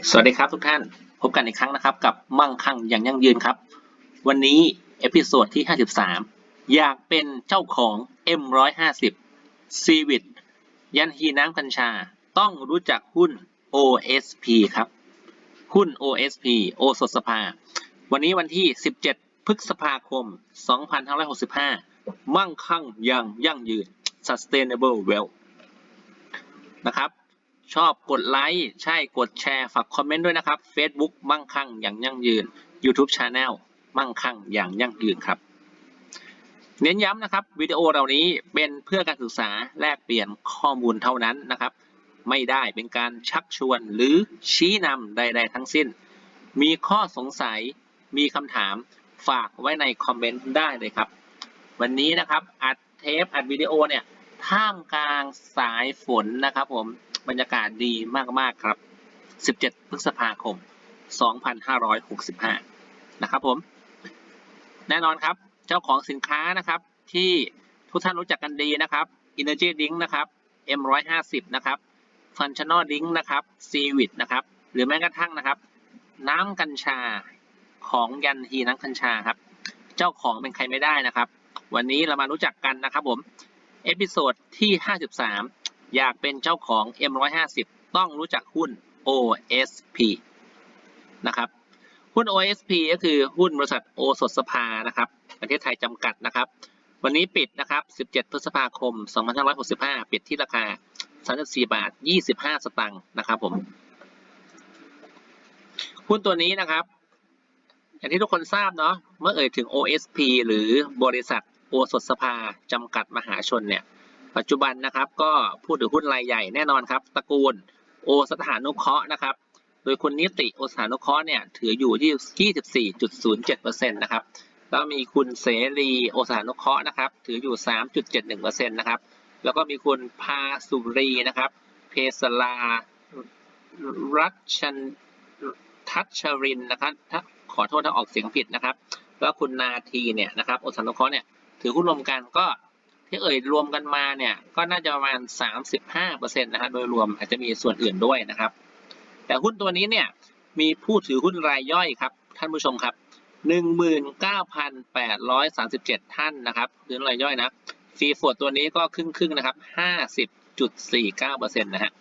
สวัสดีครับทุกท่านพบกันอีกครั้งนะครับ กับมั่งคั่งอย่างยั่งยืนครับ วันนี้เอพิโซดที่ 53 อยากเป็นเจ้าของ M150 ซีวิตยันฮีน้ำกัญชา ต้องรู้จักหุ้น OSP ครับ หุ้น OSP โอสถสภา วันนี้วันที่ 17 พฤษภาคม 2565 มั่งคั่งอย่างยั่งยืน sustainable wealth นะครับ ชอบกดไลค์ใช่กดแชร์ฝากคอมเมนต์ด้วยนะครับ Facebook มั่งคั่งอย่างยั่งยืน YouTube Channel มั่งคั่งอย่างยั่งยืนครับ เน้นย้ำนะครับวิดีโอเหล่านี้เป็นเพื่อการศึกษาแลกเปลี่ยนข้อมูลเท่านั้นนะครับ ไม่ได้เป็นการชักชวนหรือชี้นำใด ๆ ทั้งสิ้น มีข้อสงสัยมีคำถามฝากไว้ในคอมเมนต์ได้เลยครับ วันนี้นะครับอัดเทปอัดวิดีโอเนี่ยท่ามกลางสายฝนนะครับผม บรรยากาศดีมากๆครับ 17 พฤษภาคม 2565 นะครับผม แน่นอนครับ เจ้าของสินค้านะครับ ที่ทุกท่านรู้จักกันดีนะครับ Energy Drink นะครับ M150 นะครับ Functional Drink นะครับ c v i t นะครับ หรือแม้กระทั่งนะครับ น้ำกัญชาของยันฮีน้ำกัญชาครับ เจ้าของเป็นใครไม่ได้นะครับ วันนี้เรามารู้จักกันนะครับผม เอพิโซดที่ 53 อยากเป็นเจ้าของ M150 ต้องรู้จักหุ้น OSP นะครับ หุ้น OSP ก็คือหุ้นบริษัทโอสถสภานะครับ ประเทศไทยจำกัดนะครับ วันนี้ปิดนะครับ 17 พฤษภาคม 2565 ปิดที่ราคา 34 บาท 25 สตางค์นะครับผม หุ้นตัวนี้นะครับ อย่างที่ทุกคนทราบเนาะ เมื่อเอ่ยถึง OSP หรือบริษัทโอสถสภาจำกัดมหาชนเนี่ย ปัจจุบันนะครับ ก็พูดถึงหุ้นรายใหญ่แน่นอนครับตระกูลโอสถานุเคราะห์นะครับ โดยคุณนิติโอสถานุเคราะห์เนี่ยถืออยู่ที่ 24.07%นะครับแล้วมีคุณเสรีโอสถานุเคราะห์นะครับ ถืออยู่ 3.71%นะครับแล้วก็มีคุณพาสุรีนะครับ เพสลารัชนทัชชรินนะครับถ้าขอโทษถ้าออกเสียงผิดนะครับ แล้วคุณนาทีเนี่ยนะครับโอสถานุเคราะห์เนี่ยถือหุ้นรวมกันก็ ที่เอ่ยรวมกันมาเนี่ยก็น่าจะประมาณ 35%นะฮะโดยรวมอาจจะมีส่วนอื่นด้วยนะครับ แต่หุ้นตัวนี้เนี่ยมีผู้ถือหุ้นรายย่อยครับท่านผู้ชมครับ 19,837 ท่านนะครับถือหุ้นรายย่อยนะฟรีโฟดตัวนี้ก็ครึ่งครึ่งๆนะครับ 50.49%นะฮะ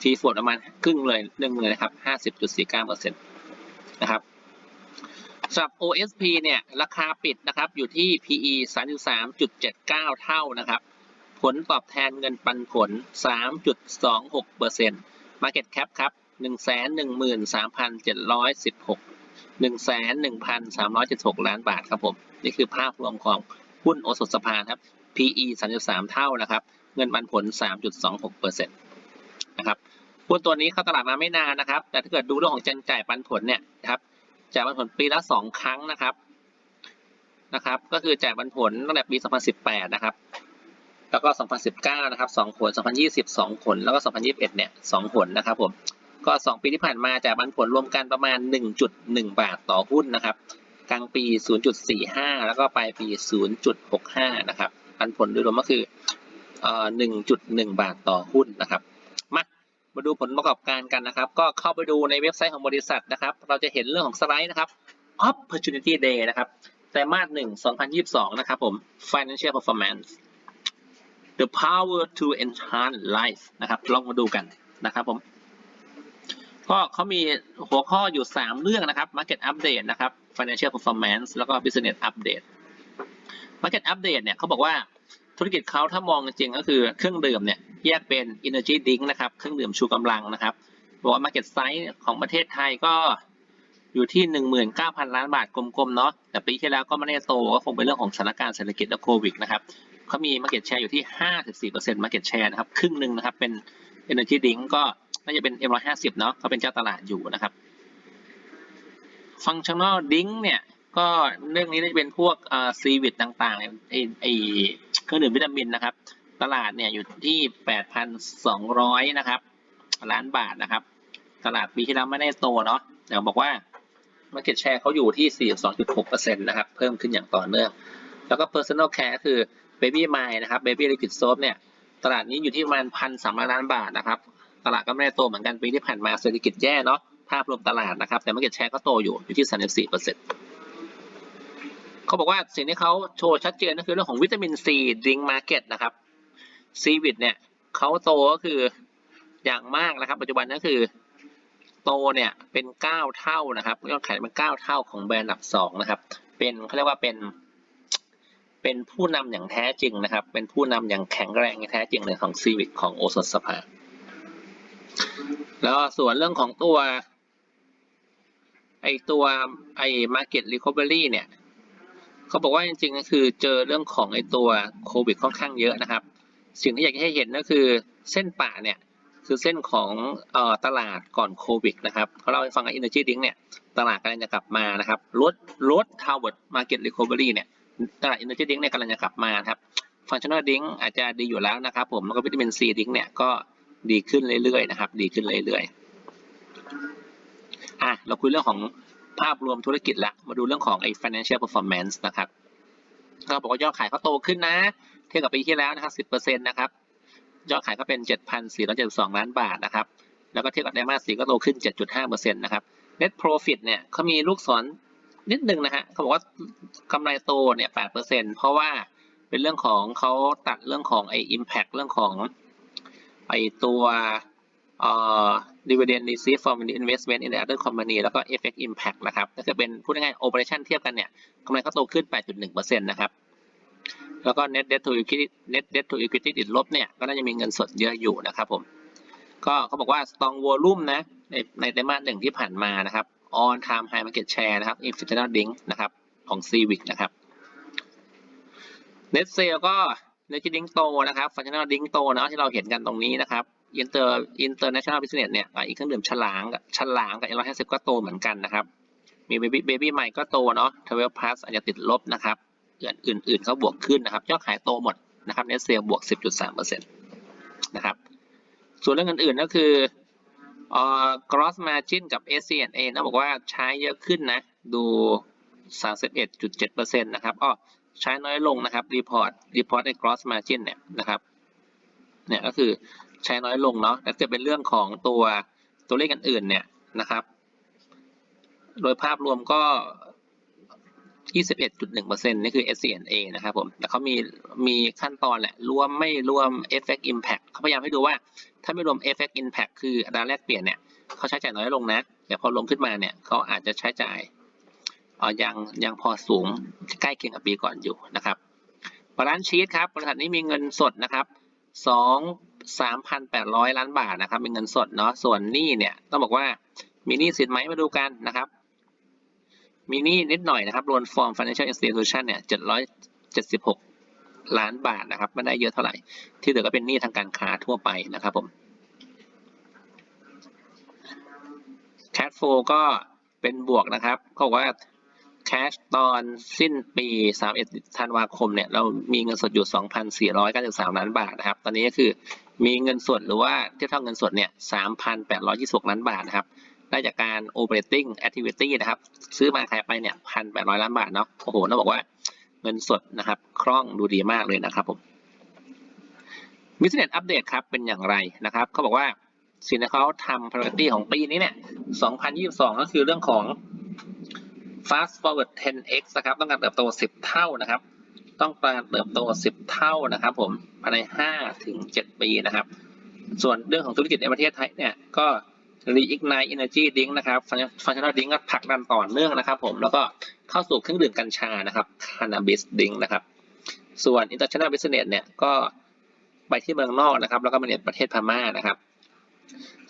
ฟรีโฟดประมาณครึ่งเลยหนึ่งเลยนะครับ 50.49%นะครับ สำหรับ OSP เนี่ยราคาปิดนะครับอยู่ที่ PE 33.79 เท่านะครับ ผลตอบแทนเงินปันผล 3.26% Market Cap ครับ 113,716 11,376 ล้านบาทครับผม นี่คือภาพรวมของหุ้นโอสถสภาครับ PE 33 เท่านะครับ เงินปันผล 3.26%นะครับหุ้นตัวนี้เข้าตลาดมาไม่นานนะครับ แต่ถ้าเกิดดูเรื่องของจันจ่ายปันผลเนี่ยครับ จ่ายปันผลปีละสองครั้งนะครับนะครับ ก็คือแจ่ายปันผลตั้งแต่ปี 2018 นะครับ แล้วก็ 2019 นะครับสองผล 2020สองผล แล้วก็ 2021 เนี่ยสองผลนะครับผม ก็ 2 ปีที่ผ่านมาแจ่ายปันผลรวมกันประมาณ 1.1 บาทต่อหุ้นนะครับ กลางปี 0.45 แล้วก็ปลายปี 0.65 นะครับ ปันผลโดยรวมก็คือ 1.1 บาทต่อหุ้นนะครับ มาดูผลประกอบการกันนะครับ ก็เข้าไปดูในเว็บไซต์ของบริษัทนะครับ เราจะเห็นเรื่องของสไลด์นะครับ Opportunity Day นะครับไตรมาสหนึ่ง2022 นะครับผม Financial Performance The Power to Enhance Life นะครับลองมาดูกันนะครับผม ก็เขามีหัวข้ออยู่ 3 เรื่องนะครับ Market Update นะครับ Financial Performance แล้วก็ Business Update Market Update เนี่ยเขาบอกว่าธุรกิจเขาถ้ามองจริงก็คือเครื่องดื่มเนี่ย แยกเป็น Energy Drink นะครับ เครื่องดื่มชูกำลังนะครับบอกว่า Market Size ของประเทศไทยก็อยู่ที่ 19,000 ล้านบาทกลมๆเนาะแต่ปีที่แล้วก็ไม่ได้โตก็คงเป็นเรื่องของสถานการณ์เศรษฐกิจและโควิดนะครับเขามี Market Share อยู่ที่ 54% Market Share นะครับ ครึ่งหนึ่งนะครับ เป็น Energy Drink ก็น่าจะเป็น M150 เนาะเขาเป็นเจ้าตลาดอยู่นะครับ Functional Drink เนี่ยก็เรื่องนี้จะเป็นพวกซีวิตต่างๆเนี่ยไอไอเครื่องดื่มวิตามินนะครับ ตลาดเนี่ยอยู่ที่8,200นะครับล้านบาทนะครับ ตลาดปีที่แล้วไม่ได้โตเนาะเดี๋ยวบอกว่า Market Share เขาอยู่ที่ 42.6%นะครับ เพิ่มขึ้นอย่างต่อเนื่อง แล้วก็ Personal Care คือ Baby m i นะครับ Baby Liquid Soap เนี่ย ตลาดนี้อยู่ที่ประมาณ1,300ล้านบาทนะครับ ตลาดก็ไม่ได้โตเหมือนกันปีที่ผ่านมาเศรษฐกิจแย่เนาะ ภาพรวมตลาดนะครับ แต่ market share ก็โตอยู่อยู่ที่ 34เปอร์เซ็นต์เขาบอกว่าสิ่งที่เขาโชว์ชัดเจนก็คือเรื่องของวิตามินซีดิงมาร์เก็ตนะครับ ซีวิตเนี่ยเขาโตก็คืออย่างมากนะครับ ปัจจุบันก็คือ โตเนี่ยเป็นเก้าเท่านะครับยอดขายเป็นเก้าเท่าของแบรนด์อันดับสองนะครับ เป็นเขาเรียกว่าเป็น เป็นผู้นำอย่างแท้จริงนะครับ เป็นผู้นำอย่างแข็งแรงอย่างแท้จริงเลยของซีวิตของโอสถสภา แล้วส่วนเรื่องของตัวไอตัวไอ market recovery เนี่ยเขาบอกว่าจริงๆก็คือเจอเรื่องของไอตัวโควิดค่อนข้างเยอะนะครับ สิ่งที่อยากให้เห็นก็คือเส้นป่าเนี่ยคือเส้นของออตลาดก่อนโควิดนะครับเขาเล่าให้ฟังว่า Energy Drink เนี่ยตลาดกำลังจะกลับมานะครับลดลด Harvard Market Recovery เนี่ยตลาด Energy Drink เนี่ยกำลังจะกลับมาครับ Functional Drink อาจจะดีอยู่แล้วนะครับผมแล้วก็วิตามินซีดิงเนี่ยก็ดีขึ้นเรื่อยๆนะครับดีขึ้นเรื่อยๆอะเราคุยเรื่องของภาพรวมธุรกิจละมาดูเรื่องของไอ้ financial performance นะครับเขาบอกว่ายอดขายเขาโตขึ้นนะ เทียบกับปีที่แล้วนะครับ10%นะครับยอดขายก็เป็น 7,472 ล้านบาทนะครับ แล้วก็เทียบกับไตรมาสสี่ก็โตขึ้น 7.5%นะครับ net profit เนี่ยเขามีลูกศรนิดนึงนะฮะเขาบอกว่ากำไรโตเนี่ย 8%เพราะว่าเป็นเรื่องของเขาตัดเรื่องของไอ้ impact เรื่องของไอ้ตัวเอ่อ dividend received from investment in the other company แล้วก็ effect impact นะครับก็คือเป็นพูดง่ายๆ operation เทียบกันเนี่ยกำไรเขาโตขึ้น 8.1%นะครับ แล้วก็ net debt to equity net debt to equity ติดลบเนี่ยก็น่าจะมีเงินสดเยอะอยู่นะครับผมก็เขาบอกว่า strong volume นะในในไตรมาสหนึ่งที่ผ่านมานะครับ on time high market share นะครับ institutional drink นะครับของ Civic นะครับ net sale ก็ net drink โตนะครับ functional drink โตนะที่เราเห็นกันตรงนี้นะครับ inter international business เนี่ยอีกเครื่องดื่มฉลางฉลางกับ150ก็โตเหมือนกันนะครับมี baby baby ใหม่ก็โตเนาะ travel plus อาจจะติดลบนะครับ อื่นๆเขาบวกขึ้นนะครับยอดขายโตหมดนะครับ net sale บวก 10.3%นะครับส่วนเรื่องอื่นๆก็คือเอ่อ gross margin กับ SCNA นะบอกว่าใช้เยอะขึ้นนะ ดู 31.7%นะครับอ้อใช้น้อยลงนะครับ report report ใน gross margin เนี่ยนะครับเนี่ยก็คือใช้น้อยลงเนาะแต่จะเป็นเรื่องของตัวตัวเลขอื่นๆเนี่ยนะครับ โดยภาพรวมก็ 21.1%นี่คือ SCNA นะครับผม แต่เขามีมีขั้นตอนแหละ รวมไม่รวม effect impact เขาพยายามให้ดูว่า ถ้าไม่รวม effect impact คืออัตราแลกเปลี่ยนเนี่ยเขาใช้จ่ายน้อยลงนะ แต่พอลงขึ้นมาเนี่ยเขาอาจจะใช้จ่ายออยังยังพอสูงใกล้เคียงกับปีก่อนอยู่นะครับบาลานซ์ชีตครับ บริษัทนี้มีเงินสดนะครับสองสามพันแปดร้อยล้านบาทนะครับเป็นเงินสดเนาะ ส่วนหนี้เนี่ยต้องบอกว่ามีหนี้สินไหมมาดูกันนะครับ มีนี้นิดหน่อยนะครับรวม form financial institution เนี่ยเจ็ดร้อยเจ็ดสิบหกล้านบาทนะครับไม่ได้เยอะเท่าไหร่ ที่เหลือก็เป็นหนี้ทางการค้าทั่วไปนะครับผม cash flow ก็เป็นบวกนะครับเขาบอกว่า cash ตอนสิ้นปี 31 ธันวาคมเนี่ยเรามีเงินสดอยู่ 2,493 ล้านบาทนะครับ ตอนนี้ก็คือมีเงินสดหรือว่าเทียบเท่าเงินสดเนี่ย 3,826 ล้านบาทนะครับ ได้จากการ operating activity นะครับ ซื้อมาขายไปเนี่ย1,800ล้านบาทเนาะโอ้โหต้องบอกว่าเงินสดนะครับคล่องดูดีมากเลยนะครับผม business update ครับเป็นอย่างไรนะครับเขาบอกว่าสิ่งที่เขาทำ priority ของปีนี้เนี่ย 2022 ก็คือเรื่องของ fast forward 10x นะครับ ต้องการเติบโต 10 เท่านะครับ ต้องการเติบโต 10 เท่านะครับ ผมภายใน5ถึง7ปีนะครับ ส่วนเรื่องของธุรกิจในประเทศไทยเนี่ยก็ reignite energy drink นะครับ functional drink ก็ผลักดันต่อเนื่องนะครับผมแล้วก็เข้าสู่เครื่องดื่มกัญชานะครับ cannabis drink นะครับ ส่วน international business เนี่ยก็ไปที่เมืองนอกนะครับ แล้วก็มาในประเทศพม่านะครับ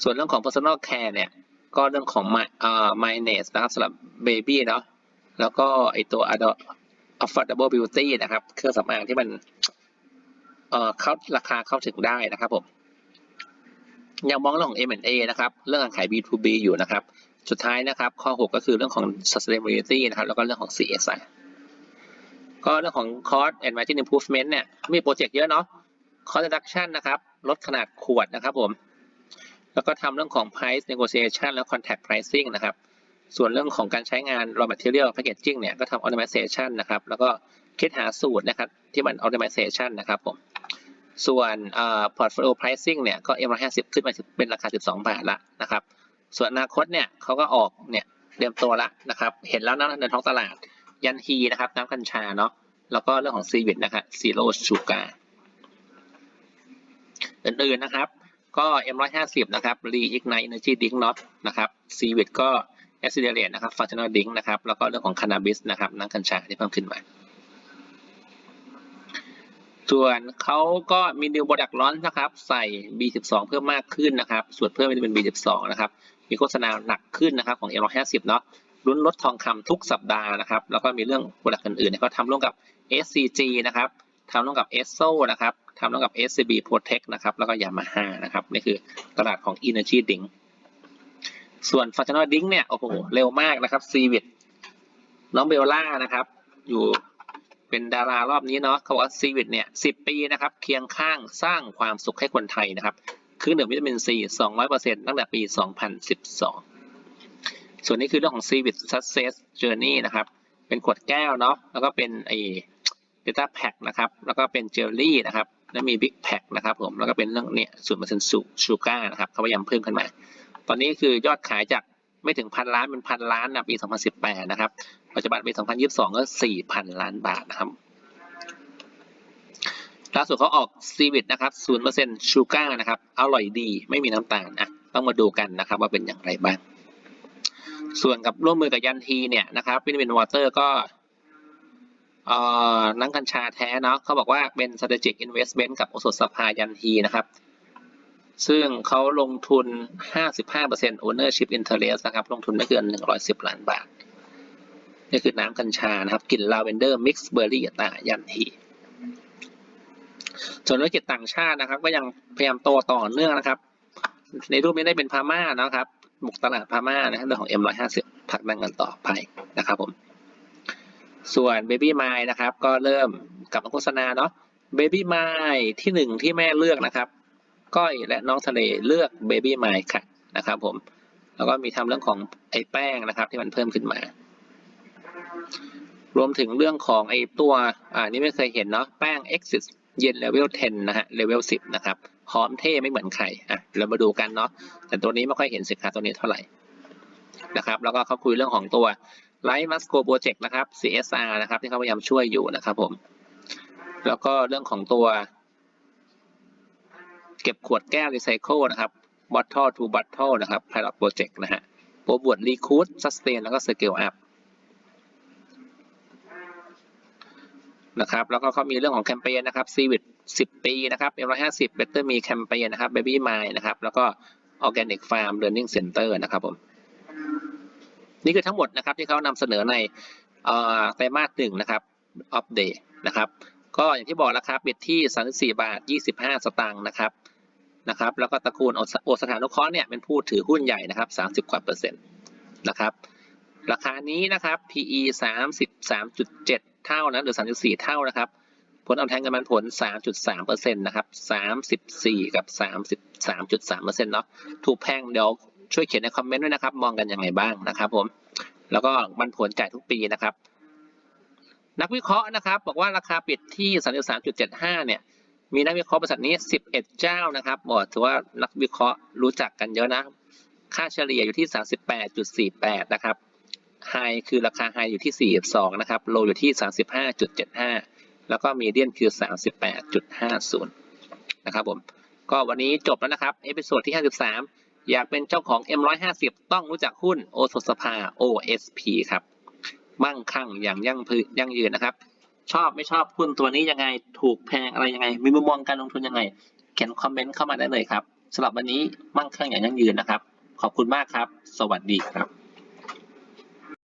ส่วนเรื่องของ personal care เนี่ยก็เรื่องของ my เอ่อ minus นะครับสำหรับ baby เนาะแล้วก็ไอตัว Ado- affordable beauty นะครับ เครื่องสำอางที่มันเอ่อเข้าราคาเข้าถึงได้นะครับผม ยังมองเรื่องของ M&A นะครับ เรื่องการขาย B2B อยู่นะครับ สุดท้ายนะครับ ข้อ 6 ก็คือเรื่องของ sustainability นะครับ แล้วก็เรื่องของ CSR ก็เรื่องของ cost and margin improvement เนี่ย มีโปรเจกต์เยอะเนาะ cost reduction นะครับ ลดขนาดขวดนะครับผม แล้วก็ทำเรื่องของ price negotiation แล้ว contract pricing นะครับ ส่วนเรื่องของการใช้งาน raw material packaging เนี่ย ก็ทำ optimization นะครับ แล้วก็คิดหาสูตรนะครับ ที่มัน optimization นะครับผม ส่วนเอ่อ portfolio pricing เนี่ยก็ M150 ขึ้นมาเป็นราคา 12 บาทละนะครับ ส่วนอนาคตเนี่ยเขาก็ออกเนี่ยเตรียมตัวละนะครับ เห็นแล้วนะในท้องตลาดยันฮีนะครับน้ำกัญชาเนาะแล้วก็เรื่องของซีวิตนะครับซีโร่ชูการ์อื่นๆนะครับ ก็ M150 นะครับ Reignite Energy Drink Not นะครับซีวิตก็ Accelerate นะครับ Functional Drink นะครับ แล้วก็เรื่องของ Cannabis นะครับน้ำกัญชาที่เพิ่มขึ้นมา ส่วนเขาก็มี New Product Launch นะครับใส่ B12 เพิ่มมากขึ้นนะครับ ส่วนเพิ่มเป็น B12 นะครับ มีโฆษณาหนักขึ้นนะครับของ M150 เนาะลุ้นลดทองคำทุกสัปดาห์นะครับ แล้วก็มีเรื่องโปรดักต์อื่นๆเนี่ยก็ทำร่วมกับ SCG นะครับทำร่วมกับ ESSO นะครับทำร่วมกับ SCB Protect นะครับ แล้วก็ Yamaha นะครับ นี่คือตลาดของ Energy Drink ส่วน Functional Drink เนี่ย โอ้โห เร็วมากนะครับ c v i t น้องเบลล่านะครับ อยู่ เป็นดารารอบนี้เนาะเขาบอกว่า c v i t เนี่ย10ปีนะครับเคียงข้างสร้างความสุขให้คนไทยนะครับ คือหนึ่งวิตามินซี200%ตั้งแต่ปี2012ส่วนนี้คือเรื่องของ c v i t Success Journey นะครับ เป็นขวดแก้วเนาะ แล้วก็เป็นไอเดต้าแพ็คนะครับ แล้วก็เป็นเจลลี่นะครับ แล้วมีบิ๊กแพ็คนะครับผม แล้วก็เป็นเรื่องเนี่ยส่วนเปอร์เซ็นต์สูชูการ์นะครับ เขาพยายามเพิ่มขึ้นมา ตอนนี้คือยอดขายจาก ไม่ถึงพันล้านเป็นพันล้านนะปี 2018 นะครับ ปัจจุบันปี 2022 ก็ 4,000 ล้านบาทนะครับล่าสุดเขาออกซีวิตนะครับ 0%ชูการ์นะครับ อร่อยดี ไม่มีน้ำตาลอะต้องมาดูกันนะครับว่าเป็นอย่างไรบ้าง ส่วนกับร่วมมือกับยันทีเนี่ยนะครับวิตามินวอเตอร์ก็เอ่อนังกัญชาแท้เนาะเขาบอกว่าเป็น strategic investment กับโอสถสภายันทีนะครับ ซึ่งเขาลงทุน 55% ownership interest นะครับ ลงทุนไม่เกิน 110 ล้านบาท นี่คือน้ำกัญชานะครับ กลิ่นลาเวนเดอร์ มิกซ์เบอร์รี่ตายันทีส่วนธุรกิจต่างชาตินะครับ ก็ยังพยายามโตต่อเนื่องนะครับ ในรูปนี้ได้เป็นพม่านะครับ บุกตลาดพม่านะครับเรื่องของ M150 ผลักดันกันต่อไปนะครับผม ส่วน Baby m i นะครับ ก็เริ่มกลับมาโฆษณาเนาะ Baby m i ที่หนึ่งที่แม่เลือกนะครับ ก้อยและน้องทะเลเลือก Baby m i ค่ะนะครับผมแล้วก็มีทำเรื่องของไอ้แป้งนะครับ ที่มันเพิ่มขึ้นมา รวมถึงเรื่องของไอ้ตัวอ่านี่ไม่เคยเห็นเนาะแป้ง Exit เย็นเลเวล10 นะฮะเลเวล10 นะครับหอมเท่ไม่เหมือนใครอะเรามาดูกันเนาะแต่ตัวนี้ไม่ค่อยเห็นสินค้าตัวนี้เท่าไหร่นะครับแล้วก็เขาคุยเรื่องของตัว Light Masco Project นะครับ CSR นะครับที่เขาพยายามช่วยอยู่นะครับผม แล้วก็เรื่องของตัว เก็บขวดแก้วรีไซเคิลนะครับ bottle to bottle นะครับ pilot project นะฮะโปรบวด recruit sustain แล้วก็ scale up นะครับ แล้วก็เขามีเรื่องของแคมเปญนะครับ c v i t 10 ปีนะครับ M150 Better Me แคมเปญนะครับ Baby Mind นะครับ แล้วก็ Organic Farm Learning Center นะครับผม นี่คือทั้งหมดนะครับที่เขานำเสนอในไตรมาสหนึ่งนะครับ of day นะครับ ก็อย่างที่บอกราคาปิดที่ 34 บาท 25 สตางค์นะครับ นะครับแล้วก็ตระกูลโอสถานุเคราะห์เนี่ยเป็นผู้ถือหุ้นใหญ่นะครับ 30 กว่าเปอร์เซ็นต์นะครับราคานี้นะครับ PE 33.7 เท่านะหรือ 34 เท่านะครับ ผลตอบแทนเงินปันผล 3.3เปอร์เซ็นต์นะครับ 34 กับ 33.3เปอร์เซ็นต์เนาะถูกแพงเดี๋ยวช่วยเขียนในคอมเมนต์ด้วยนะครับ มองกันยังไงบ้างนะครับผมแล้วก็ปันผลจ่ายทุกปีนะครับ นักวิเคราะห์นะครับ บอกว่าราคาปิดที่ 33.75 เนี่ย มีนักวิเคราะห์บริษัทนี้ 11 เจ้านะครับบอกถือว่านักวิเคราะห์รู้จักกันเยอะนะ ค่าเฉลี่ยอยู่ที่ 38.48 นะครับ ไฮคือราคาไฮอยู่ที่ 42 นะครับ โลอยู่ที่ 35.75 แล้วก็มีเดียนคือ 38.50 นะครับผม ก็วันนี้จบแล้วนะครับ เอพิโซดที่ 53 อยากเป็นเจ้าของ M150 ต้องรู้จักหุ้นโอสถสภา OSP ครับ มั่งคั่งอย่างยั่งพืยั่งยืนนะครับ ชอบไม่ชอบหุ้นตัวนี้ยังไงถูกแพงอะไรยังไง มีมุมมองการลงทุนยังไง เขียนคอมเมนต์เข้ามาได้เลยครับสำหรับวันนี้มั่งคั่งอย่างยั่งยืนนะครับ ขอบคุณมากครับ สวัสดีครับ